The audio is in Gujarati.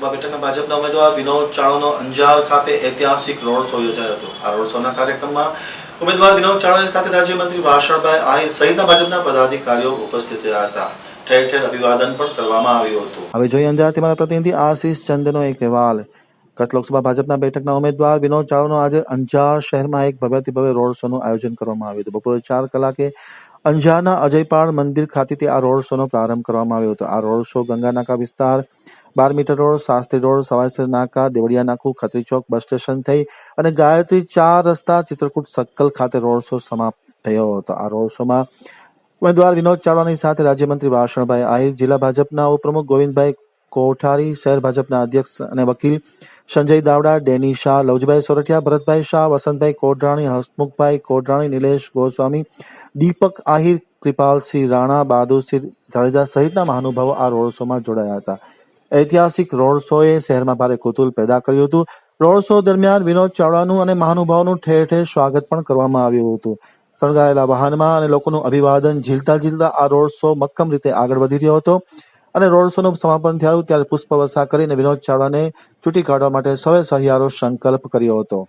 લોકસભા બેઠકના ભાજપના ઉમેદવાર વિનોદ ચાણોનો અંજાર ખાતે ઐતિહાસિક રોડ શો યોજાયો હતો. આ રોડ શોના કાર્યક્રમમાં ઉમેદવાર વિનોદ ચાણોની સાથે રાજ્યમંત્રી વાસણભાઈ આહિર સહિતના ભાજપના પદાધિકારીઓ ઉપસ્થિત રહ્યા હતા. ઠેર ઠેર અભિવાદન પણ કરવામાં આવ્યું હતું. હવે જોઈએ અંજારથી મારા પ્રતિનિધિ આશીષ ચંદનો એક અહેવાલ. કચ્છ લોકસભા ભાજપના બેઠકના ઉમેદવાર વિનોદ ચાવડાનો આજે અંજાર શહેરમાં એક ભવ્યથી ભવ્ય રોડ શોનું આયોજન કરવામાં આવ્યું હતું. બપોરે ચાર કલાકે અંજારના અજયપાળ મંદિર ખાતેથી આ રોડ શોનો પ્રારંભ કરવામાં આવ્યો હતો. આ રોડ શો ગંગા નાકા વિસ્તાર, બાર metre road, Shastri road Savasar Naka, Devaliya Naku, Khatri Chowk, bus station થઈ અને ગાયત્રી ચાર રસ્તા, ચિત્રકૂટ સક્કલ ખાતે રોડ શો સમાપ્ત થયો હતો. આ રોડ શોમાં ઉમેદવાર વિનોદ ચાવડાની સાથે રાજ્યમંત્રી વાસણભાઈ આહિર, જિલ્લા ભાજપના ઉપપ્રમુખ ગોવિંદભાઈ કોઠારી શહેર ભાજપના અધ્યક્ષ અને વકીલ સંજય દાવડા, ડેની શાહ, લવજીભાઈ સોરઠિયા, ભરતભાઈ શાહ, વસંતભાઈ કોડરાણી હસમુખભાઈ કોડરાણી નિલેશ ગોસ્વામી, દીપક આહિર, કૃપાલસિંહ રાણા, બહાદુરસિંહ જાડેજા સહિતના મહાનુભાવો આ રોડ શોમાં જોડાયા હતા. ઐતિહાસિક રોડ શોએ શહેરમાં ભારે કુતુલ પેદા કર્યું હતું. રોડ શો દરમિયાન વિનોદ ચાવડાનું અને મહાનુભાવોનું ઠેર ઠેર સ્વાગત પણ કરવામાં આવ્યું હતું. સળગાયેલા વાહનમાં અને લોકોનું અભિવાદન ઝીલતા ઝીલતા આ રોડ શો મક્કમ રીતે આગળ વધી રહ્યો હતો. અને રોડ શોનું સમાપન થયું ત્યારે પુષ્પવર્ષા કરીને વિનોદ ચાવડાને ચૂંટી કાઢવા માટે સૌએ સહિયારો સંકલ્પ કર્યો હતો.